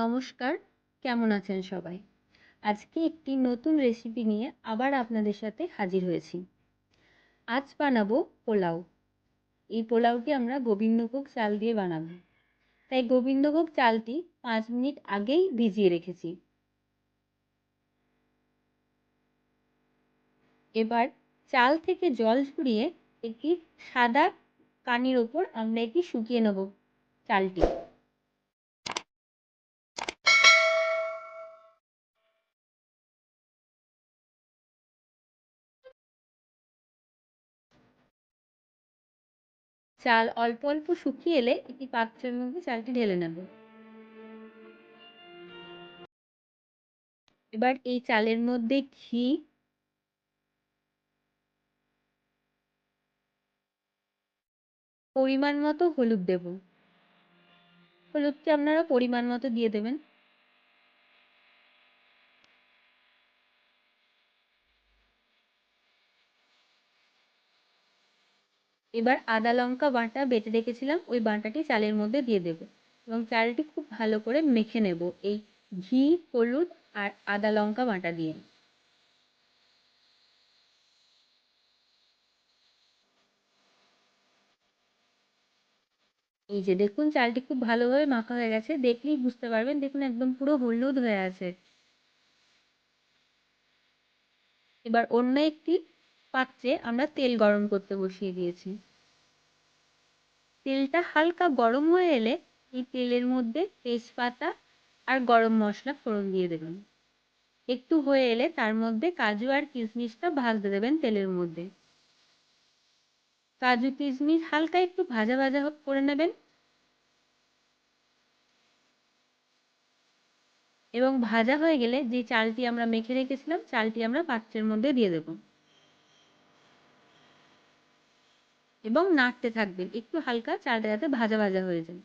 নমস্কার, কেমন আছেন সবাই? আজকে একটি নতুন রেসিপি নিয়ে আবার আপনাদের সাথে হাজির হয়েছি। আজ বানাবো পোলাও। এই পোলাওটি আমরা গোবিন্দভোগ চাল দিয়ে বানাবো। তাই গোবিন্দভোগ চালটি পাঁচ মিনিট আগেই ভিজিয়ে রেখেছি। এবার চাল থেকে জল ঝরিয়ে একটি সাদা কানির ওপর আমরা এটি শুকিয়ে নেব চালটি। চাল অল্প অল্প শুকিয়ে এলে একটি পাত্রের মধ্যে চালটি ঢেলে নেব। এবার এই চালের মধ্যে ঘি, পরিমাণ মতো হলুদ দেব। হলুদটি আপনারা পরিমাণ মতো দিয়ে দেবেন। এবার আদা লঙ্কা বাটা বেটে রেখেছিলাম, ওই বাটাটি চালের মধ্যে দিয়ে দেব এবং চালটি খুব ভালো করে মেখে নেব এই ঘি, হলুদ আর আদা লঙ্কা বাটা দিয়ে। এই যে দেখুন, চালটি খুব ভালোভাবে মাখা হয়ে গেছে, দেখলেই বুঝতে পারবেন, দেখুন একদম পুরো হলুদ হয়ে আছে। এবার অন্য একটি পাত্রে আমরা তেল গরম করতে বসিয়ে দিয়েছি। তেলটা হালকা গরম হয়ে এলে এই তেলের মধ্যে তেজপাতা আর গরম মশলা ফোড়ন দিয়ে দেবেন। একটু হয়ে এলে তার মধ্যে কাজু আর কিশমিশটা ভাজতে দেবেন তেলের মধ্যে। কাজু, কিশমিশ হালকা একটু ভাজা ভাজা করে নেবেন। এবং ভাজা হয়ে গেলে যে চালটি আমরা মেখে রেখেছিলাম, চালটি আমরা পাত্রের মধ্যে দিয়ে দেব। এবং নাড়তে থাকবেন। একটু হালকা চালটা যাতে ভাজা ভাজা হয়ে যায়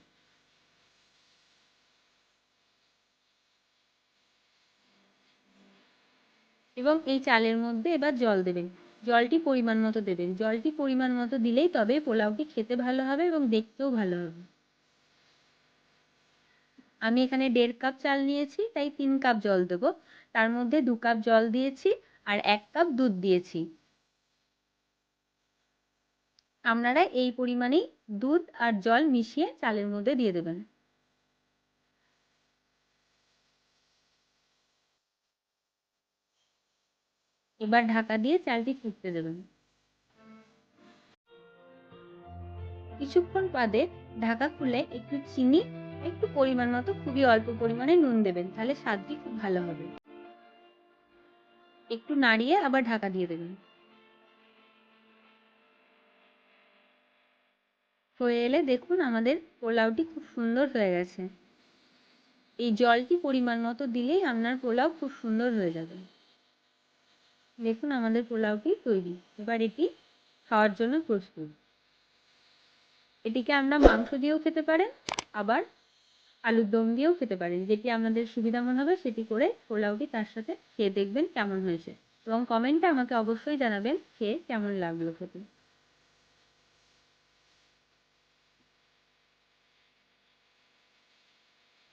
এবং এই চালের মধ্যে এবার জল দেবেন। জলটি পরিমাণ মতো দেবেন। জলটি পরিমাণ মতো দিলেই তবে পোলাওটি খেতে ভালো হবে এবং দেখতেও ভালো হবে। আমি এখানে দেড় কাপ চাল নিয়েছি, তাই তিন কাপ জল দেবো। তার মধ্যে দু কাপ জল দিয়েছি আর এক কাপ দুধ দিয়েছি। আপনারা এই পরিমাণেই দুধ আর জল মিশিয়ে চালের মধ্যে দিয়ে দেবেন। এবার ঢাকা দিয়ে চালটি ফুটতে দেবেন। কিছুক্ষণ বাদে ঢাকা খুলে একটু চিনি, একটু পরিমাণ মতো খুবই অল্প পরিমাণে নুন দেবেন, তাহলে স্বাদটি খুব ভালো হবে। একটু নাড়িয়ে আবার ঢাকা দিয়ে দেবেন। হয়ে এলে দেখুন আমাদের পোলাওটি খুব সুন্দর হয়ে গেছে। এই জলটি পরিমাণ মতো দিলেই আপনার পোলাও খুব সুন্দর হয়ে যাবে। দেখুন আমাদের পোলাওটি তৈরি। এবার এটি খাওয়ার জন্য প্রস্তুত। এটিকে আমরা মাংস দিয়েও খেতে পারেন, আবার আলুর দম দিয়েও খেতে পারেন। যেটি আপনাদের সুবিধা মনে হবে সেটি করে পোলাওটি তার সাথে খেয়ে দেখবেন কেমন হয়েছে। এবং কমেন্টে আমাকে অবশ্যই জানাবেন খেয়ে কেমন লাগল খেতে।